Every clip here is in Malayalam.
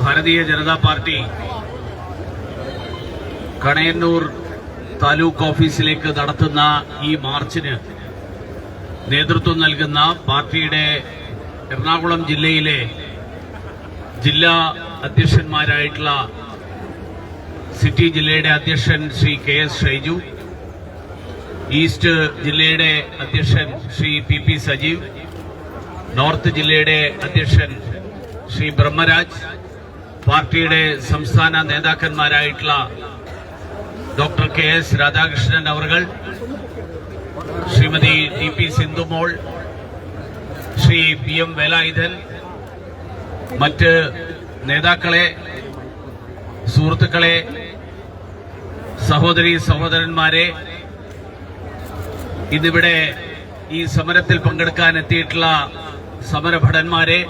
ഭാരതീയ ജനതാ പാർട്ടി കണയന്നൂർ താലൂക്ക് ഓഫീസിലേക്ക് നടത്തുന്ന ഈ മാർച്ചിന് നേതൃത്വം നൽകുന്ന പാർട്ടിയുടെ എറണാകുളം ജില്ലയിലെ ജില്ലാ അധ്യക്ഷന്മാരായിട്ടുള്ള സിറ്റി ജില്ലയുടെ അധ്യക്ഷൻ Shri K S Shaiju east ജില്ലയുടെ അധ്യക്ഷൻ Shri P P Sajeev north ജില്ലയുടെ അധ്യക്ഷൻ ശ്രീ ബ്രഹ്മരാജ് പാർട്ടിയുടെ സംസ്ഥാന നേതാക്കന്മാരായിട്ടുള്ള ഡോക്ടർ കെ എസ് രാധാകൃഷ്ണൻ അവർകൾ Shrimati T P Sindhumol Shri P M Velayudhan മറ്റ് നേതാക്കളെ സുഹൃത്തുക്കളെ സഹോദരി സഹോദരന്മാരെ ഇന്നിവിടെ ഈ സമരത്തിൽ പങ്കെടുക്കാൻ എത്തിയിട്ടുള്ള സമരഭടന്മാരെ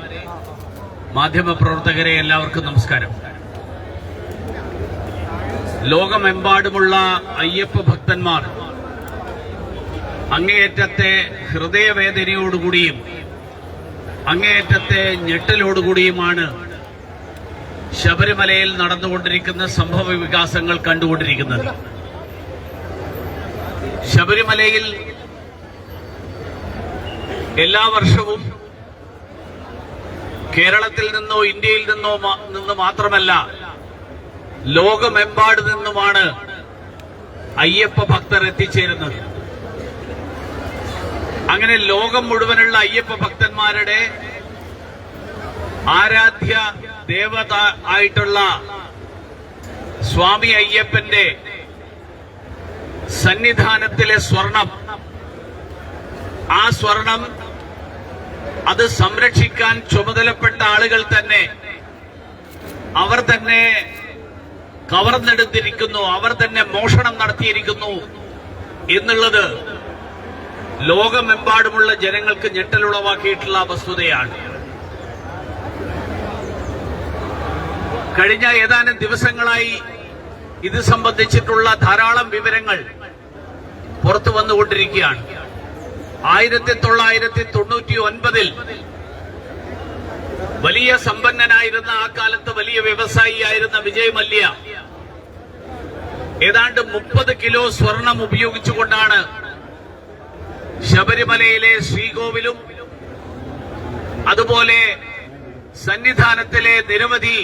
മാധ്യമപ്രവർത്തകരെ എല്ലാവർക്കും നമസ്കാരം. ലോകമെമ്പാടുമുള്ള അയ്യപ്പ ഭക്തന്മാർ അങ്ങേയറ്റത്തെ ഹൃദയവേദനയോടുകൂടിയും അങ്ങേയറ്റത്തെ ഞെട്ടലോടുകൂടിയുമാണ് ശബരിമലയിൽ നടന്നുകൊണ്ടിരിക്കുന്ന സംഭവ വികാസങ്ങൾ കണ്ടുകൊണ്ടിരിക്കുന്നത്. ശബരിമലയിൽ എല്ലാ വർഷവും കേരളത്തിൽ നിന്നോ ഇന്ത്യയിൽ നിന്നോ നിന്ന് മാത്രമല്ല ലോകമെമ്പാട് നിന്നുമാണ് അയ്യപ്പ ഭക്തർ എത്തിച്ചേരുന്നത്. അങ്ങനെ ലോകം മുഴുവനുള്ള അയ്യപ്പ ഭക്തന്മാരുടെ ആരാധ്യ ദേവത ആയിട്ടുള്ള സ്വാമി അയ്യപ്പന്റെ സന്നിധാനത്തിലെ സ്വർണം ആ സ്വർണം അത് സംരക്ഷിക്കാൻ ചുമതലപ്പെട്ട ആളുകൾ തന്നെ അവർ തന്നെ കവർന്നെടുത്തിരിക്കുന്നു അവർ തന്നെ മോഷണം നടത്തിയിരിക്കുന്നു എന്നുള്ളത് ലോകമെമ്പാടുമുള്ള ജനങ്ങൾക്ക് ഞെട്ടലുളവാക്കിയിട്ടുള്ള വസ്തുതയാണ്. കഴിഞ്ഞ ഏതാനും ദിവസങ്ങളായി ഇത് സംബന്ധിച്ചിട്ടുള്ള ധാരാളം വിവരങ്ങൾ പുറത്തു വന്നുകൊണ്ടിരിക്കുകയാണ് ആയിരത്തി തൊള്ളായിരത്തി തൊണ്ണൂറ്റി ഒൻപതിൽ വലിയ സമ്പന്നനായിരുന്ന ആ കാലത്ത് വലിയ വ്യവസായിയായിരുന്ന വിജയ് മല്യ ഏതാണ്ട് മുപ്പത് കിലോ സ്വർണം ഉപയോഗിച്ചുകൊണ്ടാണ് ശബരിമലയിലെ ശ്രീകോവിലും അതുപോലെ സന്നിധാനത്തിലെ നിരവധി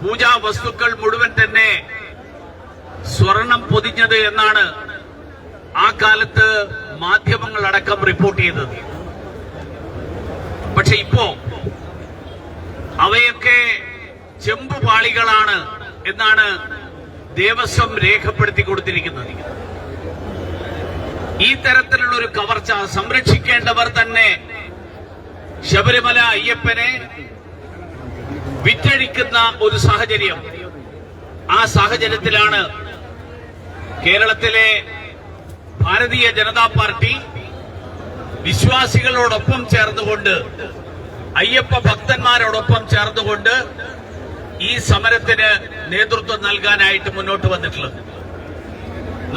പൂജാ വസ്തുക്കൾ മുഴുവൻ തന്നെ സ്വർണം പൊതിഞ്ഞത് എന്നാണ് ആ കാലത്ത് മാധ്യമങ്ങളടക്കം റിപ്പോർട്ട് ചെയ്തത്. പക്ഷെ ഇപ്പോ അവയൊക്കെ ചെമ്പുപാളികളാണ് എന്നാണ് ദേവസ്വം രേഖപ്പെടുത്തി കൊടുത്തിരിക്കുന്നത്. ഈ തരത്തിലുള്ള ഒരു കവർച്ച സംരക്ഷിക്കേണ്ടവർ തന്നെ ശബരിമല അയ്യപ്പനെ വിറ്റഴിക്കുന്ന ഒരു സാഹചര്യം. ആ സാഹചര്യത്തിലാണ് കേരളത്തിലെ ഭാരതീയ ജനതാ പാർട്ടി വിശ്വാസികളോടൊപ്പം ചേർന്നുകൊണ്ട് അയ്യപ്പ ഭക്തന്മാരോടൊപ്പം ചേർന്നുകൊണ്ട് ഈ സമരത്തിന് നേതൃത്വം നൽകാനായിട്ട് മുന്നോട്ട് വന്നിട്ടുള്ളത്.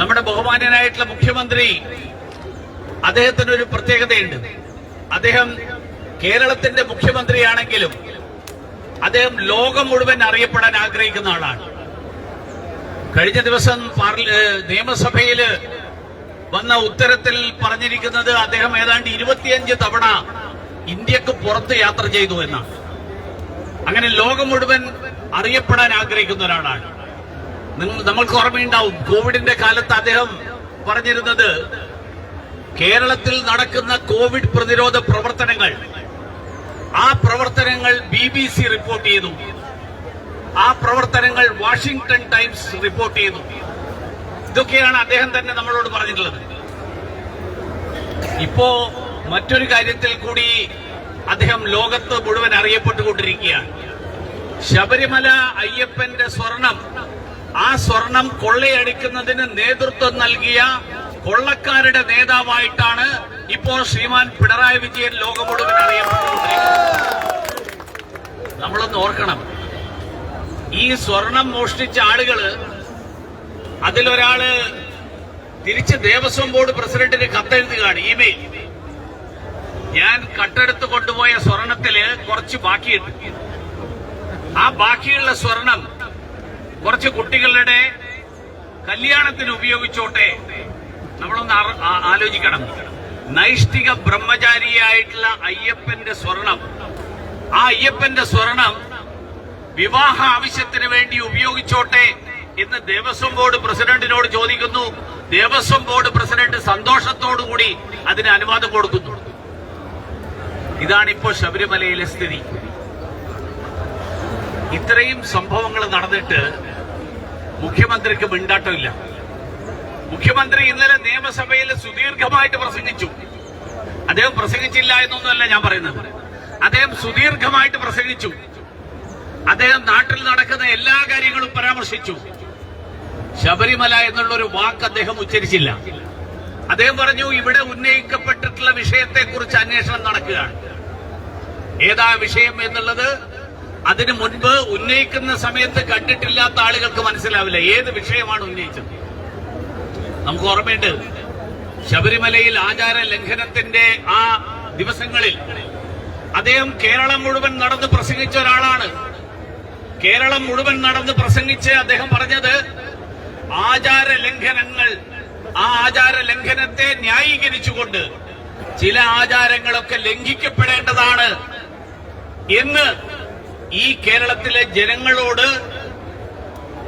നമ്മുടെ ബഹുമാന്യനായിട്ടുള്ള മുഖ്യമന്ത്രി അദ്ദേഹത്തിന് ഒരു പ്രത്യേകതയുണ്ട്. അദ്ദേഹം കേരളത്തിന്റെ മുഖ്യമന്ത്രിയാണെങ്കിലും അദ്ദേഹം ലോകം മുഴുവൻ അറിയപ്പെടാൻ ആഗ്രഹിക്കുന്ന ആളാണ്. കഴിഞ്ഞ ദിവസം നിയമസഭയിൽ വന്ന ഉത്തരത്തിൽ പറഞ്ഞിരിക്കുന്നത് അദ്ദേഹം ഏതാണ്ട് ഇരുപത്തിയഞ്ച് തവണ ഇന്ത്യയ്ക്ക് പുറത്ത് യാത്ര ചെയ്തു എന്നാണ്. അങ്ങനെ ലോകം മുഴുവൻ അറിയപ്പെടാൻ ആഗ്രഹിക്കുന്ന ഒരാളാണ്. നമ്മൾക്ക് ഓർമ്മയുണ്ടാവും കോവിഡിന്റെ കാലത്ത് അദ്ദേഹം പറഞ്ഞിരുന്നത് കേരളത്തിൽ നടക്കുന്ന കോവിഡ് പ്രതിരോധ പ്രവർത്തനങ്ങൾ ആ പ്രവർത്തനങ്ങൾ ബി ബി സി റിപ്പോർട്ട് ചെയ്തു. ആ പ്രവർത്തനങ്ങൾ വാഷിംഗ്ടൺ ടൈംസ് റിപ്പോർട്ട് ചെയ്തു. ഇതൊക്കെയാണ് അദ്ദേഹം തന്നെ നമ്മളോട് പറഞ്ഞിട്ടുള്ളത്. ഇപ്പോ മറ്റൊരു കാര്യത്തിൽ കൂടി അദ്ദേഹം ലോകത്ത് മുഴുവൻ അറിയപ്പെട്ടുകൊണ്ടിരിക്കുകയാണ്. ശബരിമല അയ്യപ്പന്റെ സ്വർണം ആ സ്വർണം കൊള്ളയടിക്കുന്നതിന് നേതൃത്വം നൽകിയ കൊള്ളക്കാരുടെ നേതാവായിട്ടാണ് ഇപ്പോൾ ശ്രീമാൻ പിണറായി വിജയൻ ലോകം മുഴുവൻ അറിയപ്പെട്ടുകൊണ്ടിരിക്കുന്നത്. നമ്മളൊന്ന് ഓർക്കണം. ഈ സ്വർണം മോഷ്ടിച്ച ആളുകൾ അതിലൊരാൾ തിരിച്ച് ദേവസ്വം ബോർഡ് പ്രസിഡന്റിന് കത്തെഴുതുകയാണ് ഇമെയിൽ. ഞാൻ കട്ടെടുത്ത് കൊണ്ടുപോയ സ്വർണത്തിൽ കുറച്ച് ബാക്കിയുണ്ട്. ആ ബാക്കിയുള്ള സ്വർണം കുറച്ച് കുട്ടികളുടെ കല്യാണത്തിന് ഉപയോഗിച്ചോട്ടെ നമ്മളൊന്ന് ആലോചിക്കണം. നൈഷ്ഠിക ബ്രഹ്മചാരിയായിട്ടുള്ള അയ്യപ്പന്റെ സ്വർണം. ആ അയ്യപ്പന്റെ സ്വർണം വിവാഹ ആവശ്യത്തിന് വേണ്ടി ഉപയോഗിച്ചോട്ടെ എന്ന് ദേവസ്വം ബോർഡ് പ്രസിഡന്റിനോട് ചോദിക്കുന്നു. ദേവസ്വം ബോർഡ് പ്രസിഡന്റ് സന്തോഷത്തോടുകൂടി അതിന് അനുവാദം കൊടുക്കുന്നു. ഇതാണിപ്പോ ശബരിമലയിലെ സ്ഥിതി. ഇത്രയും സംഭവങ്ങൾ നടന്നിട്ട് മുഖ്യമന്ത്രിക്ക് മിണ്ടാട്ടമില്ല. മുഖ്യമന്ത്രി ഇന്നലെ നിയമസഭയിൽ സുദീർഘമായിട്ട് പ്രസംഗിച്ചു. അദ്ദേഹം പ്രസംഗിച്ചില്ല എന്നൊന്നുമല്ല ഞാൻ പറയുന്നത്. അദ്ദേഹം സുദീർഘമായിട്ട് പ്രസംഗിച്ചു. അദ്ദേഹം നാട്ടിൽ നടക്കുന്ന എല്ലാ കാര്യങ്ങളും പരാമർശിച്ചു. ശബരിമല എന്നുള്ള ഒരു വാക്ക് അദ്ദേഹം ഉച്ചരിച്ചില്ല. അദ്ദേഹം പറഞ്ഞു ഇവിടെ ഉന്നയിക്കപ്പെട്ടിട്ടുള്ള വിഷയത്തെക്കുറിച്ച് അന്വേഷണം നടക്കുകയാണ്. ഏതാ വിഷയം എന്നുള്ളത് അതിനു മുൻപ് ഉന്നയിക്കുന്ന സമയത്ത് കണ്ടിട്ടില്ലാത്ത ആളുകൾക്ക് മനസ്സിലാവില്ല. ഏത് വിഷയമാണ് ഉന്നയിച്ചത്? നമുക്ക് ഓർമ്മയുണ്ട് ശബരിമലയിൽ ആചാര ലംഘനത്തിന്റെ ആ ദിവസങ്ങളിൽ അദ്ദേഹം കേരളം മുഴുവൻ നടന്ന് പ്രസംഗിച്ച ഒരാളാണ്. കേരളം മുഴുവൻ നടന്ന് പ്രസംഗിച്ച് അദ്ദേഹം പറഞ്ഞത് ആചാര ലംഘനങ്ങൾ ആ ആചാര ലംഘനത്തെ ന്യായീകരിച്ചുകൊണ്ട് ചില ആചാരങ്ങളൊക്കെ ലംഘിക്കപ്പെടേണ്ടതാണ് എന്ന് ഈ കേരളത്തിലെ ജനങ്ങളോട്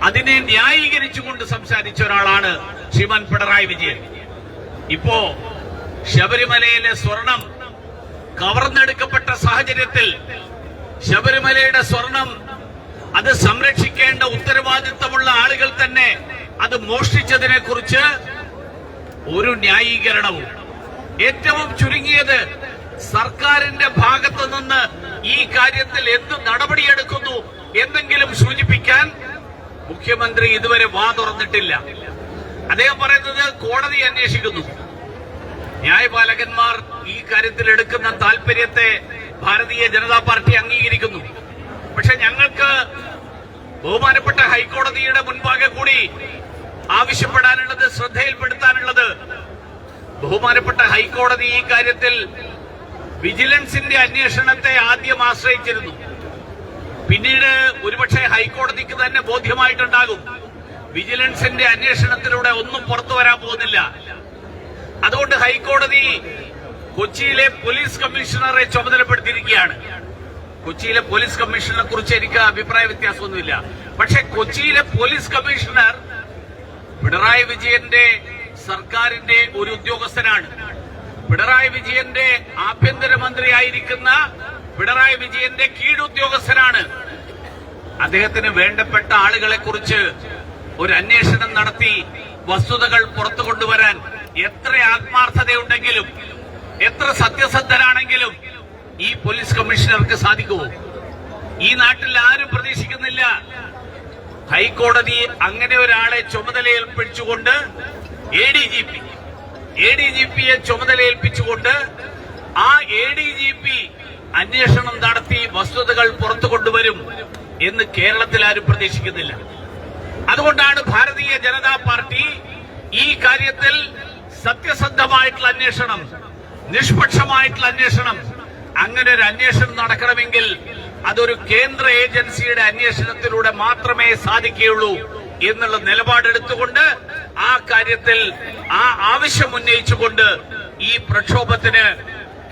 അതിനെ ന്യായീകരിച്ചുകൊണ്ട് സംസാരിച്ച ഒരാളാണ് ശ്രീമൻ പിണറായി വിജയൻ. ഇപ്പോ ശബരിമലയിലെ സ്വർണം കവർന്നെടുക്കപ്പെട്ട സാഹചര്യത്തിൽ ശബരിമലയുടെ സ്വർണം അത് സംരക്ഷിക്കേണ്ട ഉത്തരവാദിത്തമുള്ള ആളുകൾ തന്നെ അത് മോഷ്ടിച്ചതിനെ കുറിച്ച് ഒരു ന്യായീകരണവും. ഏറ്റവും ചുരുങ്ങിയത് സർക്കാരിന്റെ ഭാഗത്ത് നിന്ന് ഈ കാര്യത്തിൽ എന്ത് നടപടിയെടുക്കുന്നു എന്തെങ്കിലും സൂചിപ്പിക്കാൻ മുഖ്യമന്ത്രി ഇതുവരെ വാ തുറന്നിട്ടില്ല. അദ്ദേഹം പറയുന്നത് കോടതി അന്വേഷിക്കുന്നു. ന്യായപാലകന്മാർ ഈ കാര്യത്തിൽ എടുക്കുന്ന താല്പര്യത്തെ ഭാരതീയ ജനതാ പാർട്ടി അംഗീകരിക്കുന്നു. പക്ഷെ ഞങ്ങൾക്ക് ബഹുമാനപ്പെട്ട ഹൈക്കോടതിയുടെ മുൻപാകെ കൂടി ആവശ്യപ്പെടാനുള്ളത് ശ്രദ്ധയിൽപ്പെടുത്താനുള്ളത് ബഹുമാനപ്പെട്ട ഹൈക്കോടതി ഈ കാര്യത്തിൽ വിജിലൻസിന്റെ അന്വേഷണത്തെ ആദ്യം ആശ്രയിച്ചിരുന്നു. പിന്നീട് ഒരുപക്ഷെ ഹൈക്കോടതിക്ക് തന്നെ ബോധ്യമായിട്ടുണ്ടാകും വിജിലൻസിന്റെ അന്വേഷണത്തിലൂടെ ഒന്നും പുറത്തു വരാൻ പോകുന്നില്ല. അതുകൊണ്ട് ഹൈക്കോടതി കൊച്ചിയിലെ പോലീസ് കമ്മീഷണറെ ചുമതലപ്പെടുത്തിയിരിക്കുകയാണ്. കൊച്ചിയിലെ പോലീസ് കമ്മീഷണറെ കുറിച്ച് എനിക്ക് അഭിപ്രായ വ്യത്യാസമൊന്നുമില്ല. പക്ഷെ കൊച്ചിയിലെ പോലീസ് കമ്മീഷണർ പിണറായി വിജയന്റെ സർക്കാരിന്റെ ഒരു ഉദ്യോഗസ്ഥനാണ്. പിണറായി വിജയന്റെ ആഭ്യന്തരമന്ത്രിയായിരിക്കുന്ന പിണറായി വിജയന്റെ കീഴുദ്യോഗസ്ഥനാണ് അദ്ദേഹത്തിന് വേണ്ടപ്പെട്ട ആളുകളെ കുറിച്ച് ഒരു അന്വേഷണം നടത്തി വസ്തുതകൾ പുറത്തു കൊണ്ടുവരാൻ എത്ര ആത്മാർത്ഥതയുണ്ടെങ്കിലും എത്ര സത്യസന്ധനാണെങ്കിലും ഈ പോലീസ് കമ്മീഷണർക്ക് സാധിക്കുമോ? ഈ നാട്ടിൽ ആരും പ്രതീക്ഷിക്കുന്നില്ല. ഹൈക്കോടതി അങ്ങനെ ഒരാളെ ചുമതലയേൽപ്പിച്ചുകൊണ്ട് A D G P A D G പിയെ ചുമതലയേൽപ്പിച്ചുകൊണ്ട് ആ എ ഡി ജി പി അന്വേഷണം നടത്തി വസ്തുതകൾ പുറത്തു കൊണ്ടുവരും എന്ന് കേരളത്തിൽ ആരും പ്രതീക്ഷിക്കുന്നില്ല. അതുകൊണ്ടാണ് ഭാരതീയ ജനതാ പാർട്ടി ഈ കാര്യത്തിൽ സത്യസന്ധമായിട്ടുള്ള അന്വേഷണം നിഷ്പക്ഷമായിട്ടുള്ള അന്വേഷണം അങ്ങനെ ഒരു അന്വേഷണം നടക്കണമെങ്കിൽ അതൊരു കേന്ദ്ര ഏജൻസിയുടെ അന്വേഷണത്തിലൂടെ മാത്രമേ സാധിക്കുകയുള്ളൂ എന്നുള്ള നിലപാടെടുത്തുകൊണ്ട് ആ കാര്യത്തിൽ ആ ആവശ്യം ഉന്നയിച്ചുകൊണ്ട് ഈ പ്രക്ഷോഭത്തിന്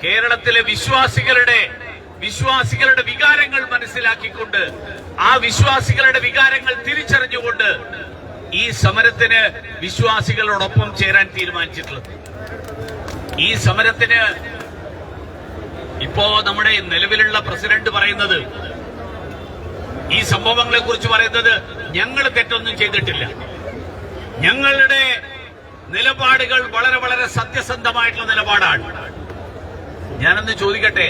കേരളത്തിലെ വിശ്വാസികളുടെ വിശ്വാസികളുടെ വികാരങ്ങൾ മനസ്സിലാക്കിക്കൊണ്ട് ആ വിശ്വാസികളുടെ വികാരങ്ങൾ തിരിച്ചറിഞ്ഞുകൊണ്ട് ഈ സമരത്തിന് വിശ്വാസികളോടൊപ്പം ചേരാൻ തീരുമാനിച്ചിട്ടുള്ളത്. ഈ സമരത്തിന് ഇപ്പോ നമ്മുടെ നിലവിലുള്ള പ്രസിഡന്റ് പറയുന്നത് ഈ സംഭവങ്ങളെ കുറിച്ച് പറയുന്നത് ഞങ്ങൾ തെറ്റൊന്നും ചെയ്തിട്ടില്ല. ഞങ്ങളുടെ നിലപാടുകൾ വളരെ വളരെ സത്യസന്ധമായിട്ടുള്ള നിലപാടാണ്. ഞാനൊന്ന് ചോദിക്കട്ടെ?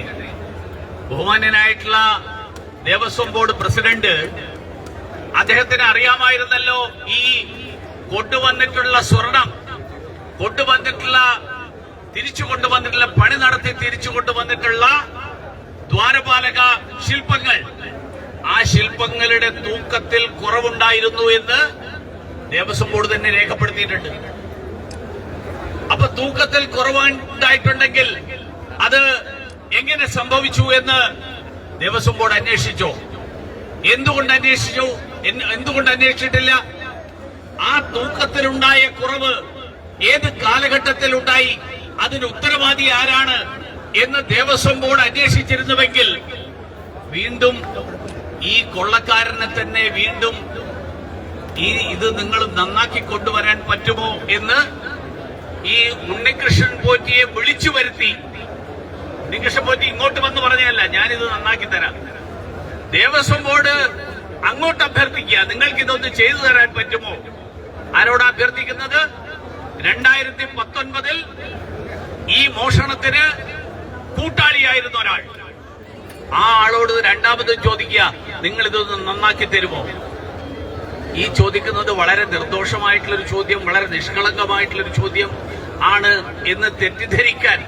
ബഹുമാന്യനായിട്ടുള്ള ദേവസ്വം ബോർഡ് പ്രസിഡന്റ് അദ്ദേഹത്തിന് അറിയാമായിരുന്നല്ലോ ഈ കൊണ്ടുവന്നിട്ടുള്ള സ്വർണം കൊണ്ടുവന്നിട്ടുള്ള തിരിച്ചു കൊണ്ടുവന്നിട്ടുള്ള പണി നടത്തി തിരിച്ചു കൊണ്ടുവന്നിട്ടുള്ള ദ്വാരപാലക ശില്പങ്ങൾ. ആ ശില്പങ്ങളുടെ തൂക്കത്തിൽ കുറവുണ്ടായിരുന്നു എന്ന് ദേവസ്വം ബോർഡ് തന്നെ രേഖപ്പെടുത്തിയിട്ടുണ്ട്. അപ്പൊ തൂക്കത്തിൽ കുറവുണ്ടായിട്ടുണ്ടെങ്കിൽ അത് എങ്ങനെ സംഭവിച്ചു എന്ന് ദേവസ്വം ബോർഡ് അന്വേഷിച്ചോ? എന്തുകൊണ്ട് അന്വേഷിച്ചു? എന്തുകൊണ്ട് അന്വേഷിച്ചിട്ടില്ല? ആ തൂക്കത്തിലുണ്ടായ കുറവ് ഏത് കാലഘട്ടത്തിൽ ഉണ്ടായി അതിന് ഉത്തരവാദി ആരാണ് എന്ന് ദേവസ്വം ബോർഡ് അന്വേഷിച്ചിരുന്നുവെങ്കിൽ വീണ്ടും ഈ കൊള്ളക്കാരനെ തന്നെ വീണ്ടും ഈ ഇത് നിങ്ങൾ നന്നാക്കി കൊണ്ടുവരാൻ പറ്റുമോ എന്ന് ഈ ഉണ്ണികൃഷ്ണൻ പോറ്റിയെ വിളിച്ചു വരുത്തി. ഉണ്ണികൃഷ്ണൻ പോറ്റി ഇങ്ങോട്ട് വന്ന് പറഞ്ഞതല്ല ഞാനിത് നന്നാക്കി തരാം. ദേവസ്വം ബോർഡ് അങ്ങോട്ട് അഭ്യർത്ഥിക്കുക. നിങ്ങൾക്ക് ഇതൊന്ന് ചെയ്തു തരാൻ പറ്റുമോ? ആരോട് അഭ്യർത്ഥിക്കുന്നത്? രണ്ടായിരത്തി പത്തൊൻപതിൽ ഈ മോഷണത്തിന് കൂട്ടാളിയായിരുന്ന ഒരാൾ. ആ ആളോട് രണ്ടാമത് ചോദിക്കുക. നിങ്ങൾ ഇതൊന്ന് നന്നാക്കി തരുമോ? ഈ ചോദിക്കുന്നത് വളരെ നിർദോഷമായിട്ടുള്ള ഒരു ചോദ്യം വളരെ നിഷ്കളങ്കമായിട്ടുള്ളൊരു ചോദ്യം ആണ് എന്ന് തെറ്റിദ്ധരിക്കാൻ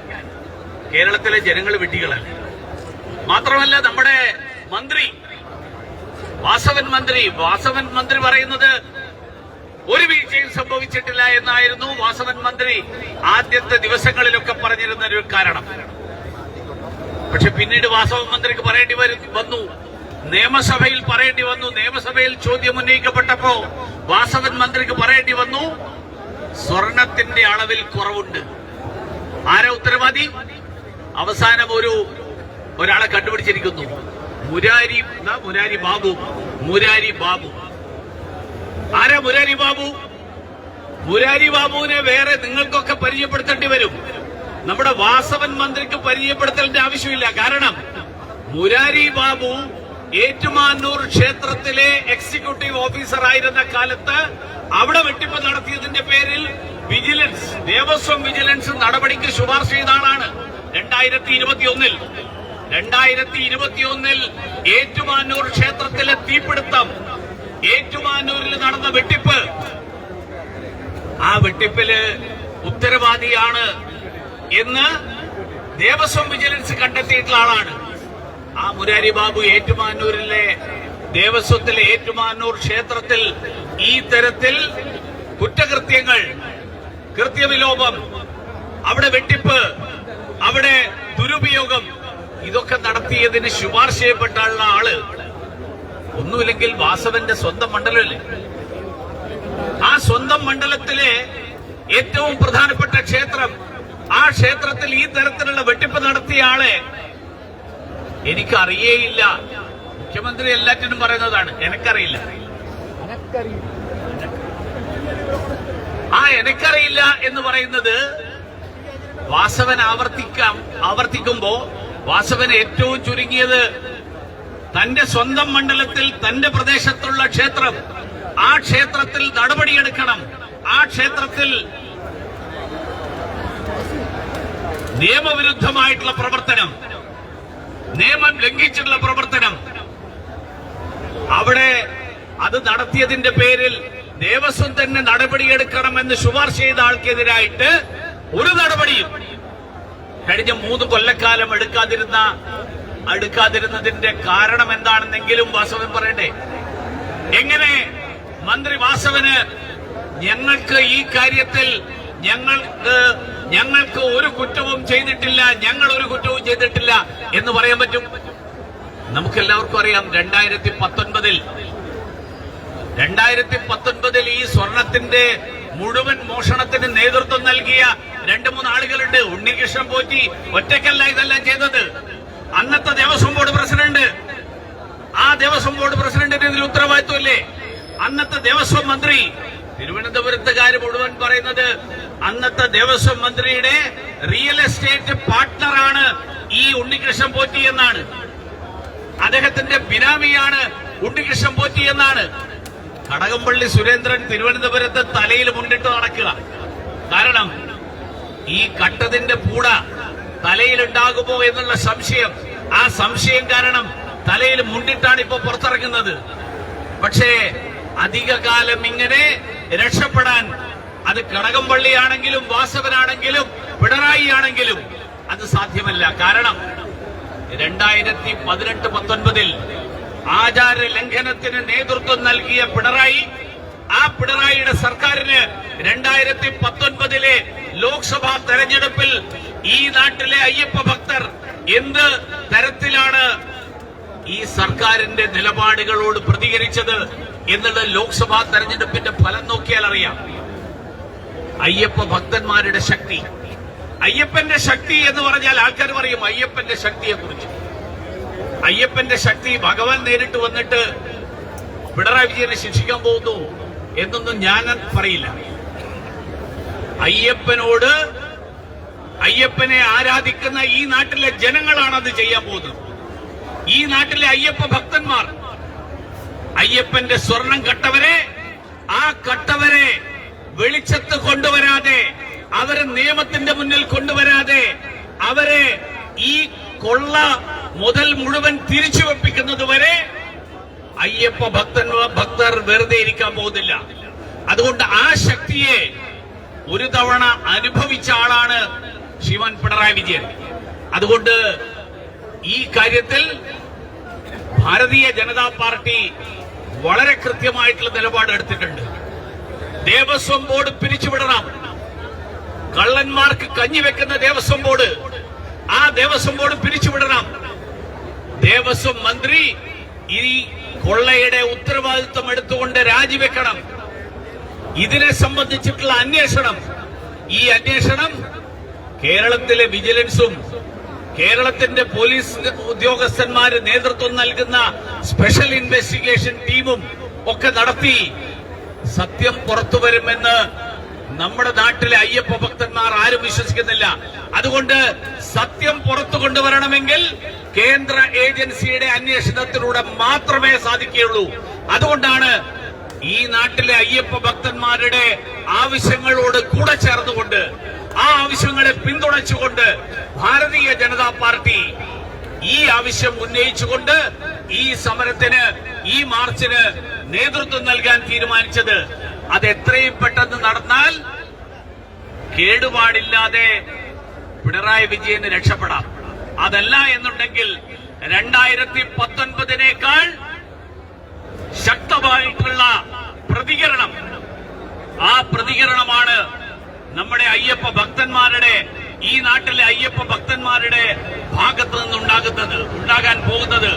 കേരളത്തിലെ ജനങ്ങൾ വിഡ്ഢികളല്ല. മാത്രമല്ല നമ്മുടെ മന്ത്രി വാസവൻ മന്ത്രി വാസവൻ മന്ത്രി പറയുന്നത് ഒരു വീഴ്ചയും സംഭവിച്ചിട്ടില്ല എന്നായിരുന്നു വാസവൻ മന്ത്രി ആദ്യത്തെ ദിവസങ്ങളിലൊക്കെ പറഞ്ഞിരുന്ന ഒരു കാരണം. പക്ഷെ പിന്നീട് വാസവൻ മന്ത്രിക്ക് പറയേണ്ടി വന്നു. നിയമസഭയിൽ പറയേണ്ടി വന്നു. നിയമസഭയിൽ ചോദ്യം ഉന്നയിക്കപ്പെട്ടപ്പോ വാസവൻ മന്ത്രിക്ക് പറയേണ്ടി വന്നു സ്വർണത്തിന്റെ അളവിൽ കുറവുണ്ട്. ആരാ ഉത്തരവാദി? അവസാനം ഒരു ഒരാളെ കണ്ടുപിടിച്ചിരിക്കുന്നു. മുരാരി മുരാരി ബാബു? മുരാരി ബാബു. ആരാ മുരാരി ബാബു? മുരാരി ബാബുവിനെ വേറെ നിങ്ങൾക്കൊക്കെ പരിചയപ്പെടുത്തേണ്ടി വരും. നമ്മുടെ വാസവൻ മന്ത്രിക്ക് പരിചയപ്പെടുത്തേണ്ട ആവശ്യമില്ല. കാരണം മുരാരി ബാബു ഏറ്റുമാനൂർ ക്ഷേത്രത്തിലെ എക്സിക്യൂട്ടീവ് ഓഫീസർ ആയിരുന്ന കാലത്ത് അവിടെ വെട്ടിപ്പ് നടത്തിയതിന്റെ പേരിൽ വിജിലൻസ് ദേവസ്വം വിജിലൻസ് നടപടിക്ക് ശുപാർശ ചെയ്ത ആളാണ് രണ്ടായിരത്തി ഇരുപത്തിയൊന്നിൽ രണ്ടായിരത്തി ഇരുപത്തിയൊന്നിൽ ഏറ്റുമാനൂർ ക്ഷേത്രത്തിലെ തീപിടുത്തം ഏറ്റുമാനൂരിൽ നടന്ന വെട്ടിപ്പ്. ആ വെട്ടിപ്പിൽ ഉത്തരവാദിയാണ് എന്ന് ദേവസ്വം വിജിലൻസ് കണ്ടെത്തിയിട്ടുള്ള ആളാണ്. ആ മുരാരി ബാബു ഏറ്റുമാനൂരിലെ ദേവസ്വത്തിലെ ഏറ്റുമാനൂർ ക്ഷേത്രത്തിൽ ഈ തരത്തിൽ കുറ്റകൃത്യങ്ങൾ കൃത്യവിലോപം അവിടെ വെട്ടിപ്പ് അവിടെ ദുരുപയോഗം ഇതൊക്കെ നടത്തിയതിന് ശുപാർശ ചെയ്യപ്പെട്ടുള്ള ആൾ. ഒന്നുമില്ലെങ്കിൽ വാസവന്റെ സ്വന്തം മണ്ഡലമല്ലേ? ആ സ്വന്തം മണ്ഡലത്തിലെ ഏറ്റവും പ്രധാനപ്പെട്ട ക്ഷേത്രം ആ ക്ഷേത്രത്തിൽ ഈ തരത്തിലുള്ള വെട്ടിപ്പ് നടത്തിയ ആളെ എനിക്കറിയേയില്ല. മുഖ്യമന്ത്രി എല്ലാറ്റിനും പറയുന്നതാണ് എനക്കറിയില്ല. ആ എനിക്കറിയില്ല എന്ന് പറയുന്നത് വാസവൻ ആവർത്തിക്കാം ആവർത്തിക്കുമ്പോ വാസവൻ ഏറ്റവും ചുരുങ്ങിയത് തന്റെ സ്വന്തം മണ്ഡലത്തിൽ തന്റെ പ്രദേശത്തുള്ള ക്ഷേത്രം. ആ ക്ഷേത്രത്തിൽ നടപടിയെടുക്കണം. ആ ക്ഷേത്രത്തിൽ നിയമവിരുദ്ധമായിട്ടുള്ള പ്രവർത്തനം. നിയമം ലംഘിച്ചിട്ടുള്ള പ്രവർത്തനം. അവിടെ അത് നടത്തിയതിന്റെ പേരിൽ ദേവസ്വം തന്നെ നടപടിയെടുക്കണമെന്ന് ശുപാർശ ചെയ്ത ആൾക്കെതിരായിട്ട് ഒരു നടപടിയും. കഴിഞ്ഞ മൂന്ന് കൊല്ലക്കാലം എടുക്കാതിരുന്ന എടുക്കാതിരുന്നതിന്റെ കാരണം എന്താണെന്നെങ്കിലും വാസവൻ പറയട്ടെ. എങ്ങനെ? മന്ത്രി വാസവന് ഞങ്ങൾക്ക് ഈ കാര്യത്തിൽ ഞങ്ങൾക്ക് ഞങ്ങൾക്ക് ഒരു കുറ്റവും ചെയ്തിട്ടില്ല ഞങ്ങൾ ഒരു കുറ്റവും ചെയ്തിട്ടില്ല എന്ന് പറയാൻ പറ്റും? നമുക്കെല്ലാവർക്കും അറിയാം രണ്ടായിരത്തി പത്തൊൻപതിൽ രണ്ടായിരത്തി പത്തൊൻപതിൽ ഈ സ്വർണത്തിന്റെ മുഴുവൻ മോഷണത്തിന് നേതൃത്വം നൽകിയ രണ്ടു മൂന്ന് ആളുകളുണ്ട്. ഉണ്ണികൃഷ്ണൻ പോറ്റി ഒറ്റയ്ക്കല്ല ഇതെല്ലാം അന്നത്തെ ദേവസ്വം ബോർഡ് പ്രസിഡന്റ്. ആ ദേവസ്വം ബോർഡ് പ്രസിഡന്റിന് ഇതിൽ ഉത്തരവാദിത്വമില്ലേ? അന്നത്തെ ദേവസ്വം മന്ത്രി തിരുവനന്തപുരത്തുകാർ മുഴുവൻ പറയുന്നത് അന്നത്തെ ദേവസ്വം മന്ത്രിയുടെ റിയൽ എസ്റ്റേറ്റ് പാർട്ട്ണറാണ് ഈ ഉണ്ണികൃഷ്ണൻ പോറ്റി എന്നാണ്. അദ്ദേഹത്തിന്റെ ബിനാമിയാണ് ഉണ്ണികൃഷ്ണൻ പോറ്റി എന്നാണ്. കടകംപള്ളി സുരേന്ദ്രൻ തിരുവനന്തപുരത്ത് തലയിൽ മുന്നിട്ട് നടക്കുക. കാരണം ഈ കട്ടതിന്റെ പൂട തലയിലുണ്ടാകുമോ എന്നുള്ള സംശയം ആ സംശയം കാരണം തലയിൽ മുണ്ടിട്ടാണ് ഇപ്പൊ പുറത്തിറങ്ങുന്നത്. പക്ഷേ അധികകാലം ഇങ്ങനെ രക്ഷപ്പെടാൻ അത് കടകംപള്ളിയാണെങ്കിലും വാസവനാണെങ്കിലും പിണറായി ആണെങ്കിലും അത് സാധ്യമല്ല. കാരണം രണ്ടായിരത്തി പതിനെട്ട് പത്തൊൻപതിൽ ആചാര ലംഘനത്തിന് നേതൃത്വം നൽകിയ പിണറായി ആ പിണറായിയുടെ സർക്കാരിന് രണ്ടായിരത്തി പത്തൊൻപതിലെ ലോക്സഭാ തെരഞ്ഞെടുപ്പിൽ ഈ നാട്ടിലെ അയ്യപ്പ ഭക്തർ എന്ത് തരത്തിലാണ് ഈ സർക്കാരിന്റെ നിലപാടുകളോട് പ്രതികരിച്ചത് എന്നുള്ളത് ലോക്സഭാ തെരഞ്ഞെടുപ്പിന്റെ ഫലം നോക്കിയാൽ അറിയാം. അയ്യപ്പ ഭക്തന്മാരുടെ ശക്തി. അയ്യപ്പന്റെ ശക്തി എന്ന് പറഞ്ഞാൽ ആൾക്കാർ പറയും അയ്യപ്പന്റെ ശക്തിയെ കുറിച്ച് അയ്യപ്പന്റെ ശക്തി ഭഗവാൻ നേരിട്ട് വന്നിട്ട് പിണറായി വിജയനെ ശിക്ഷിക്കാൻ പോകുന്നു. എന്നൊന്നും ഞാൻ പറയില്ല. അയ്യപ്പനോട് അയ്യപ്പനെ ആരാധിക്കുന്ന ഈ നാട്ടിലെ ജനങ്ങളാണ് അത് ചെയ്യാൻ പോകുന്നത്. ഈ നാട്ടിലെ അയ്യപ്പ ഭക്തന്മാർ. അയ്യപ്പന്റെ സ്വർണം കട്ടവരെ ആ കട്ടവരെ വെളിച്ചത്ത് കൊണ്ടുവരാതെ അവരെ നിയമത്തിന്റെ മുന്നിൽ കൊണ്ടുവരാതെ അവരെ ഈ കൊള്ള മുതൽ മുഴുവൻ തിരിച്ചു വെപ്പിക്കുന്നത് വരെ അയ്യപ്പ ഭക്തൻ ഭക്തർ വെറുതെ ഇരിക്കാൻ പോകുന്നില്ല. അതുകൊണ്ട് ആ ശക്തിയെ ഒരു തവണ അനുഭവിച്ച ആളാണ് ശിവൻ പിണറായി വിജയൻ. അതുകൊണ്ട് ഈ കാര്യത്തിൽ ഭാരതീയ ജനതാ പാർട്ടി വളരെ കൃത്യമായിട്ടുള്ള നിലപാട് എടുത്തിട്ടുണ്ട്. ദേവസ്വം ബോർഡ് പിരിച്ചുവിടണം. കള്ളന്മാർക്ക് കഞ്ഞി വെക്കുന്ന ദേവസ്വം ബോർഡ് ആ ദേവസ്വം ബോർഡ് പിരിച്ചുവിടണം. ദേവസ്വം മന്ത്രി ഈ കൊള്ളയുടെ ഉത്തരവാദിത്വം എടുത്തുകൊണ്ട് രാജിവെക്കണം. ഇതിനെ സംബന്ധിച്ചിട്ടുള്ള അന്വേഷണം. ഈ അന്വേഷണം കേരളത്തിലെ വിജിലൻസും കേരളത്തിന്റെ പോലീസ് ഉദ്യോഗസ്ഥന്മാര് നേതൃത്വം നൽകുന്ന സ്പെഷ്യൽ ഇൻവെസ്റ്റിഗേഷൻ ടീമും ഒക്കെ നടത്തി സത്യം പുറത്തു വരുമെന്ന് നമ്മുടെ നാട്ടിലെ അയ്യപ്പ ഭക്തന്മാർ ആരും വിശ്വസിക്കുന്നില്ല. അതുകൊണ്ട് സത്യം പുറത്തു കൊണ്ടുവരണമെങ്കിൽ കേന്ദ്ര ഏജൻസിയുടെ അന്വേഷണത്തിലൂടെ മാത്രമേ സാധിക്കുകയുള്ളൂ. അതുകൊണ്ടാണ് ഈ നാട്ടിലെ അയ്യപ്പ ഭക്തന്മാരുടെ ആവശ്യങ്ങളോട് കൂടെ ചേർന്നുകൊണ്ട് ആ ആവശ്യങ്ങളെ പിന്തുണച്ചുകൊണ്ട് ഭാരതീയ ജനതാ പാർട്ടി ഈ ആവശ്യം ഉന്നയിച്ചുകൊണ്ട് ഈ സമരത്തിന് ഈ മാർച്ചിന് നേതൃത്വം നൽകാൻ തീരുമാനിച്ചത്. അത് എത്രയും പെട്ടെന്ന് നടന്നാൽ കേടുപാടില്ലാതെ പിണറായി വിജയന് രക്ഷപ്പെടാം. അതല്ല എന്നുണ്ടെങ്കിൽ രണ്ടായിരത്തി പത്തൊൻപതിനേക്കാൾ ശക്തമായിട്ടുള്ള പ്രതികരണം. ആ പ്രതികരണമാണ് നമ്മുടെ അയ്യപ്പ ഭക്തന്മാരുടെ ഈ നാട്ടിലെ അയ്യപ്പ ഭക്തന്മാരുടെ ഭാഗത്ത് നിന്നുണ്ടാകുന്നത് ഉണ്ടാകാൻ പോകുന്നത്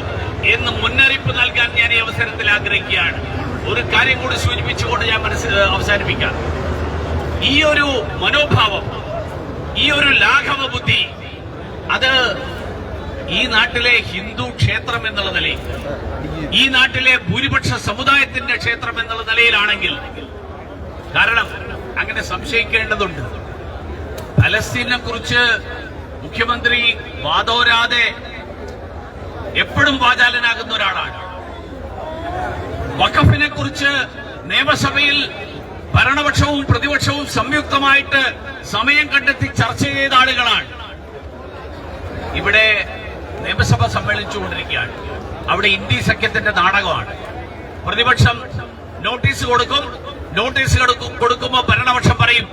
എന്ന് മുന്നറിയിപ്പ് നൽകാൻ ഞാൻ ഈ അവസരത്തിൽ ആഗ്രഹിക്കുകയാണ്. ഒരു കാര്യം കൂടി സൂചിപ്പിച്ചുകൊണ്ട് ഞാൻ മനസ്സിൽ അവസാനിപ്പിക്കാം. ഈ ഒരു മനോഭാവം ഈ ഒരു ലാഘവ ബുദ്ധി അത് ഈ നാട്ടിലെ ഹിന്ദു ക്ഷേത്രം എന്നുള്ള നിലയിൽ ഈ നാട്ടിലെ ഭൂരിപക്ഷ സമുദായത്തിന്റെ ക്ഷേത്രം എന്നുള്ള നിലയിലാണെങ്കിൽ കാരണം അങ്ങനെ സംശയിക്കേണ്ടതുണ്ട്. പലസ്തീനെ കുറിച്ച് മുഖ്യമന്ത്രി വാദോരാതെ എപ്പോഴും വാചാലനാകുന്ന ഒരാളാണ്. വഖഫിനെ കുറിച്ച് നിയമസഭയിൽ ഭരണപക്ഷവും പ്രതിപക്ഷവും സംയുക്തമായിട്ട് സമയം കണ്ടെത്തി ചർച്ച ചെയ്ത ആളുകളാണ്. ഇവിടെ നിയമസഭ സമ്മേളിച്ചുകൊണ്ടിരിക്കുകയാണ്. അവിടെ ഇന്ത്യ സഖ്യത്തിന്റെ നാടകമാണ്. പ്രതിപക്ഷം നോട്ടീസ് കൊടുക്കും നോട്ടീസ് കൊടുക്കും കൊടുക്കുമ്പോൾ ഭരണപക്ഷം പറയും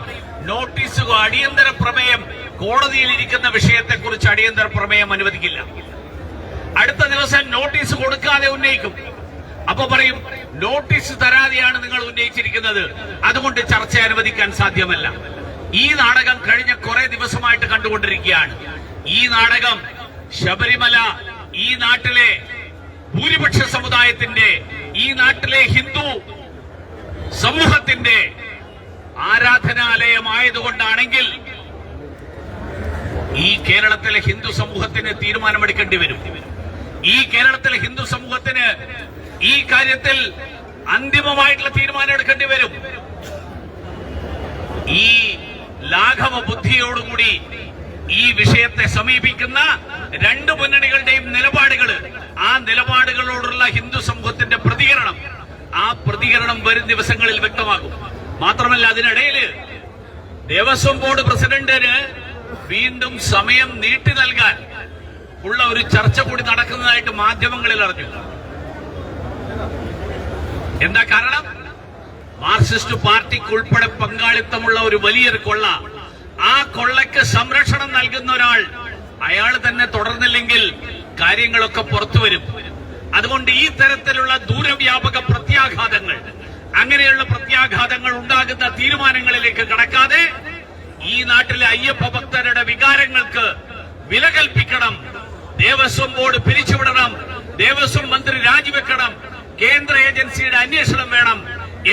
നോട്ടീസ് അടിയന്തര പ്രമേയം കോടതിയിൽ ഇരിക്കുന്ന വിഷയത്തെക്കുറിച്ച് അടിയന്തര പ്രമേയം അനുവദിക്കില്ല. അടുത്ത ദിവസം നോട്ടീസ് കൊടുക്കാതെ ഉന്നയിക്കും. അപ്പൊ പറയും നോട്ടീസ് തരാതെയാണ് നിങ്ങൾ ഉന്നയിച്ചിരിക്കുന്നത്. അതുകൊണ്ട് ചർച്ച അനുവദിക്കാൻ സാധ്യമല്ല. ഈ നാടകം കഴിഞ്ഞ കുറെ ദിവസമായിട്ട് കണ്ടുകൊണ്ടിരിക്കുകയാണ്. ഈ നാടകം ശബരിമല ഈ നാട്ടിലെ ഭൂരിപക്ഷ സമുദായത്തിന്റെ ഈ നാട്ടിലെ ഹിന്ദു സമൂഹത്തിന്റെ ആരാധനാലയമായതുകൊണ്ടാണെങ്കിൽ ഈ കേരളത്തിലെ ഹിന്ദു സമൂഹത്തിന് തീരുമാനമെടുക്കേണ്ടി വരും. ഈ കേരളത്തിലെ ഹിന്ദു സമൂഹത്തിന് ഈ കാര്യത്തിൽ അന്തിമമായിട്ടുള്ള തീരുമാനം എടുക്കേണ്ടി വരും. ഈ ലാഘവ ബുദ്ധിയോടുകൂടി ഈ വിഷയത്തെ സമീപിക്കുന്ന രണ്ട് മുന്നണികളുടെയും നിലപാടുകൾ ആ നിലപാടുകളോടുള്ള ഹിന്ദു സമൂഹത്തിന്റെ പ്രതികരണം ആ പ്രതികരണം വരും ദിവസങ്ങളിൽ വ്യക്തമാകും. മാത്രമല്ല അതിനിടയിൽ ദേവസ്വം ബോർഡ് പ്രസിഡന്റിന് വീണ്ടും സമയം നീട്ടി നൽകാൻ ഉള്ള ഒരു ചർച്ച കൂടി നടക്കുന്നതായിട്ട് മാധ്യമങ്ങളിൽ അറിഞ്ഞു. എന്താ കാരണം? മാർക്സിസ്റ്റ് പാർട്ടിക്ക് ഉൾപ്പെടെ പങ്കാളിത്തമുള്ള ഒരു വലിയൊരു കൊള്ള. ആ കൊള്ളയ്ക്ക് സംരക്ഷണം നൽകുന്ന ഒരാൾ അയാൾ തന്നെ തുടർന്നില്ലെങ്കിൽ കാര്യങ്ങളൊക്കെ പുറത്തു വരും. അതുകൊണ്ട് ഈ തരത്തിലുള്ള ദൂരവ്യാപക പ്രത്യാഘാതങ്ങൾ അങ്ങനെയുള്ള പ്രത്യാഘാതങ്ങൾ ഉണ്ടാകുന്ന തീരുമാനങ്ങളിലേക്ക് കടക്കാതെ ഈ നാട്ടിലെ അയ്യപ്പ ഭക്തരുടെ വികാരങ്ങൾക്ക് വില കൽപ്പിക്കണം. ദേവസ്വം ബോർഡ് പിരിച്ചുവിടണം. ദേവസ്വം മന്ത്രി രാജിവെക്കണം. കേന്ദ്ര ഏജൻസിയുടെ അന്വേഷണം വേണം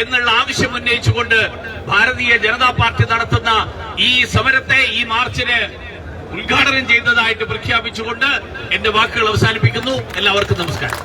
എന്നുള്ള ആവശ്യം ഉന്നയിച്ചുകൊണ്ട് ഭാരതീയ ജനതാ പാർട്ടി നടത്തുന്ന ഈ സമരത്തെ ഈ മാർച്ചിന് ഉദ്ഘാടനം ചെയ്തതായിട്ട് പ്രഖ്യാപിച്ചുകൊണ്ട് എന്റെ വാക്കുകൾ അവസാനിപ്പിക്കുന്നു. എല്ലാവർക്കും നമസ്കാരം.